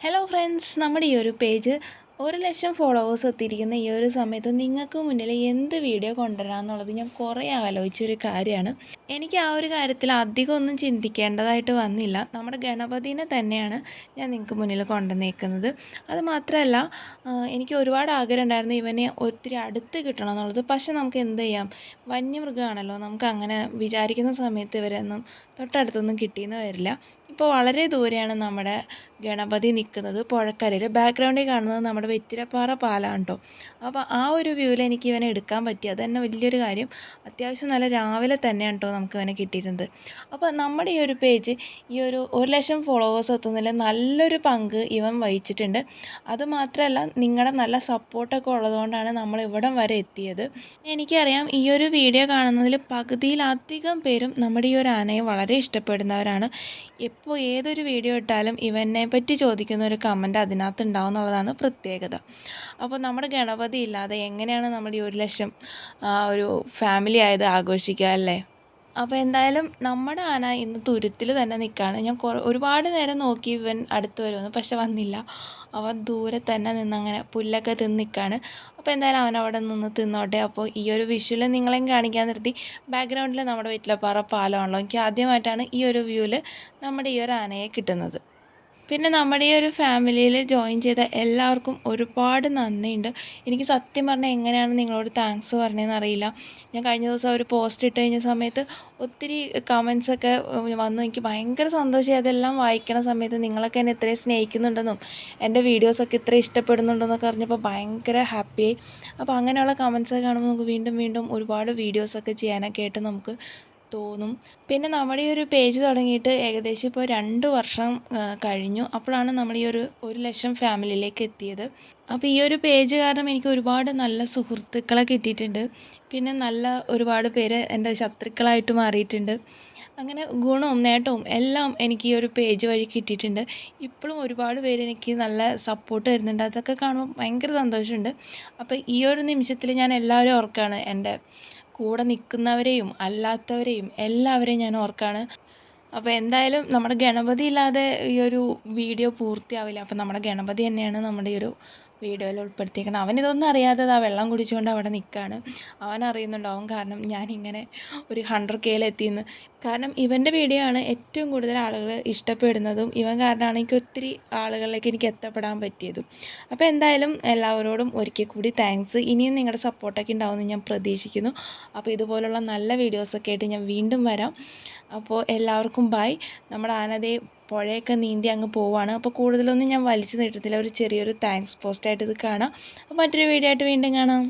Hello friends നമ്മുടെ ഈ ഒരു പേജ് ഒരു ലക്ഷം ഫോളോവേഴ്സ് എത്തിയിരിക്കുന്ന ഈ ഒരു സമയത്ത് നിങ്ങൾക്ക് മുന്നിൽ എന്ത് വീഡിയോ കൊണ്ടുവരാമെന്നുള്ളത് ഞാൻ കുറേ ആലോചിച്ചൊരു കാര്യമാണ്. എനിക്ക് ആ ഒരു കാര്യത്തിൽ അധികം ഒന്നും ചിന്തിക്കേണ്ടതായിട്ട് വന്നില്ല. നമ്മുടെ ഗണപതിനെ തന്നെയാണ് ഞാൻ നിങ്ങൾക്ക് മുന്നിൽ കൊണ്ടുവന്നേക്കുന്നത്. അത് മാത്രമല്ല എനിക്ക് ഒരുപാട് ആഗ്രഹം ഉണ്ടായിരുന്നു ഇവനെ ഒത്തിരി അടുത്ത് കിട്ടണം എന്നുള്ളത് പക്ഷെ നമുക്ക് എന്ത് ചെയ്യാം? വന്യമൃഗമാണല്ലോ നമുക്ക് അങ്ങനെ വിചാരിക്കുന്ന സമയത്ത് ഇവരൊന്നും തൊട്ടടുത്തൊന്നും കിട്ടിയെന്ന് വരില്ല. ഇപ്പോൾ വളരെ ദൂരെയാണ് നമ്മുടെ ഗണപതി നിൽക്കുന്നത് പുഴക്കരയിൽ ബാക്ക്ഗ്രൗണ്ടിൽ കാണുന്നത് നമ്മുടെ വെറ്റിലപ്പാറ പാലാണ് കേട്ടോ അപ്പോൾ ആ ഒരു വ്യൂവിൽ എനിക്ക് ഇവനെ എടുക്കാൻ പറ്റി. അത് തന്നെ വലിയൊരു കാര്യം. അത്യാവശ്യം നല്ല രാവിലെ തന്നെയാണ് കേട്ടോ നമുക്ക് ഇവനെ കിട്ടിയിരുന്നത്. അപ്പോൾ നമ്മുടെ ഈ ഒരു പേജ് ഈ ഒരു ഒരു ലക്ഷം ഫോളോവേഴ്സ് എത്തുന്നതിൽ നല്ലൊരു പങ്ക് ഇവൻ വഹിച്ചിട്ടുണ്ട്. അതുമാത്രമല്ല നിങ്ങളുടെ നല്ല സപ്പോർട്ടൊക്കെ ഉള്ളതുകൊണ്ടാണ് നമ്മൾ ഇവിടം വരെ എത്തിയത്. എനിക്കറിയാം ഈ ഒരു വീഡിയോ കാണുന്നതിൽ പകുതിയിലധികം പേരും നമ്മുടെ ഈ ഒരു ആനയെ വളരെ ഇഷ്ടപ്പെടുന്നവരാണ്. എപ്പോൾ ഏതൊരു വീഡിയോ ഇട്ടാലും ഇവനെ പറ്റി ചോദിക്കുന്ന ഒരു കമന്റ് അതിനകത്ത് ഉണ്ടാവും എന്നുള്ളതാണ് പ്രത്യേകത. അപ്പോൾ നമ്മുടെ ഗണപതി ഇല്ലാതെ എങ്ങനെയാണ് നമ്മൾ ഈ ഒരു ലക്ഷം ഒരു ഫാമിലി ആയത് ആഘോഷിക്കുക അല്ലേ? അപ്പോൾ എന്തായാലും നമ്മുടെ ആന ഇന്ന് തുരുത്തിൽ തന്നെ നിൽക്കുകയാണ് ഞാൻ കുറേ ഒരുപാട് നേരം നോക്കി ഇവൻ അടുത്ത് വരുമെന്ന് പക്ഷെ വന്നില്ല. അവൻ ദൂരെ തന്നെ നിന്നങ്ങനെ പുല്ലൊക്കെ തിന്ന് നിൽക്കുകയാണ് അപ്പോൾ എന്തായാലും അവൻ അവിടെ നിന്ന് തിന്നോട്ടെ. അപ്പോൾ ഈ ഒരു വിഷ്വൽ നിങ്ങളെയും കാണിക്കാൻ നിർത്തി. ബാക്ക്ഗ്രൗണ്ടിൽ നമ്മുടെ വീട്ടിലെ പാലമാണല്ലോ. എനിക്ക് ആദ്യമായിട്ടാണ് ഈ ഒരു വ്യൂവിൽ നമ്മുടെ ഈ ഒരു ആനയെ കിട്ടുന്നത്. പിന്നെ നമ്മുടെ ഈ ഒരു ഫാമിലിയിൽ ജോയിൻ ചെയ്ത എല്ലാവർക്കും ഒരുപാട് നന്ദിയുണ്ട്. എനിക്ക് സത്യം പറഞ്ഞാൽ എങ്ങനെയാണ് നിങ്ങളോട് താങ്ക്സ് പറഞ്ഞതെന്ന് അറിയില്ല. ഞാൻ കഴിഞ്ഞ ദിവസം ഒരു പോസ്റ്റ് ഇട്ട് കഴിഞ്ഞ സമയത്ത് ഒത്തിരി കമൻസൊക്കെ വന്നു. എനിക്ക് ഭയങ്കര സന്തോഷമായി. അതെല്ലാം വായിക്കണ സമയത്ത് നിങ്ങളൊക്കെ എന്നെ ഇത്രയും സ്നേഹിക്കുന്നുണ്ടെന്നും എന്റെ വീഡിയോസൊക്കെ ഇത്ര ഇഷ്ടപ്പെടുന്നുണ്ടെന്നൊക്കെ അറിഞ്ഞപ്പോൾ ഭയങ്കര ഹാപ്പിയായി അപ്പോൾ അങ്ങനെയുള്ള കമൻസൊക്കെ കാണുമ്പോൾ നമുക്ക് വീണ്ടും വീണ്ടും ഒരുപാട് വീഡിയോസൊക്കെ ചെയ്യാനൊക്കെ ആയിട്ട് നമുക്ക് തോന്നും. പിന്നെ നമ്മുടെ ഈ ഒരു പേജ് തുടങ്ങിയിട്ട് ഏകദേശം ഇപ്പോൾ രണ്ട് വർഷം കഴിഞ്ഞു. അപ്പോഴാണ് നമ്മൾ ഈ ഒരു ഒരു ലക്ഷം ഫാമിലിയിലേക്ക് എത്തിയത്. അപ്പോൾ ഈ ഒരു പേജ് കാരണം എനിക്ക് ഒരുപാട് നല്ല സുഹൃത്തുക്കളെ കിട്ടിയിട്ടുണ്ട്. പിന്നെ നല്ല ഒരുപാട് പേര് എന്റെ ശത്രുക്കളായിട്ട് മാറിയിട്ടുണ്ട്. അങ്ങനെ ഗുണവും നേട്ടവും എല്ലാം എനിക്ക് ഈ ഒരു പേജ് വഴി കിട്ടിയിട്ടുണ്ട്. ഇപ്പോഴും ഒരുപാട് പേര് എനിക്ക് നല്ല സപ്പോർട്ട് തരുന്നുണ്ട്. അതൊക്കെ കാണുമ്പോൾ ഭയങ്കര സന്തോഷമുണ്ട്. അപ്പോൾ ഈ ഒരു നിമിഷത്തിൽ ഞാൻ എല്ലാവരും ഓർക്കുകയാണ് എന്റെ കൂടെ നിൽക്കുന്നവരെയും അല്ലാത്തവരെയും എല്ലാവരെയും ഞാൻ ഓർക്കാണ്. അപ്പോൾ എന്തായാലും നമ്മുടെ ഗണപതി ഇല്ലാതെ ഈ ഒരു വീഡിയോ പൂർത്തിയാവില്ല. അപ്പോൾ നമ്മുടെ ഗണപതി തന്നെയാണ് നമ്മുടെ ഈ ഒരു വീഡിയോയിൽ ഉൾപ്പെടുത്തിയേക്കണം. അവൻ ഇതൊന്നും അറിയാതെ ആ വെള്ളം കുടിച്ചുകൊണ്ട് അവിടെ നിൽക്കുകയാണ് അവൻ അറിയുന്നുണ്ടാവും കാരണം ഞാനിങ്ങനെ ഒരു ഹൺഡ്രഡ് കെയിലെത്തിയെന്ന് കാരണം ഇവന്റെ വീഡിയോ ആണ് ഏറ്റവും കൂടുതൽ ആളുകൾ ഇഷ്ടപ്പെടുന്നതും ഇവൻ കാരണമാണ് എനിക്ക് ഒത്തിരി ആളുകളിലേക്ക് എനിക്ക് എത്തപ്പെടാൻ പറ്റിയതും. അപ്പോൾ എന്തായാലും എല്ലാവരോടും ഒരിക്കൽ കൂടി താങ്ക്സ് ഇനിയും നിങ്ങളുടെ സപ്പോർട്ടൊക്കെ ഉണ്ടാവുമെന്ന് ഞാൻ പ്രതീക്ഷിക്കുന്നു. അപ്പോൾ ഇതുപോലുള്ള നല്ല വീഡിയോസൊക്കെ ആയിട്ട് ഞാൻ വീണ്ടും വരാം. അപ്പോൾ എല്ലാവർക്കും ബൈ നമ്മുടെ ആനതേ പുഴയൊക്കെ നീന്തി അങ്ങ് പോവാണ്. അപ്പോൾ കൂടുതലൊന്നും ഞാൻ വലിച്ചു നീട്ടത്തില്ല. ഒരു ചെറിയൊരു താങ്ക്സ് പോസ്റ്റായിട്ട് ഇത് കാണാം. അപ്പോൾ മറ്റൊരു വീഡിയോ ആയിട്ട് വീണ്ടും കാണാം.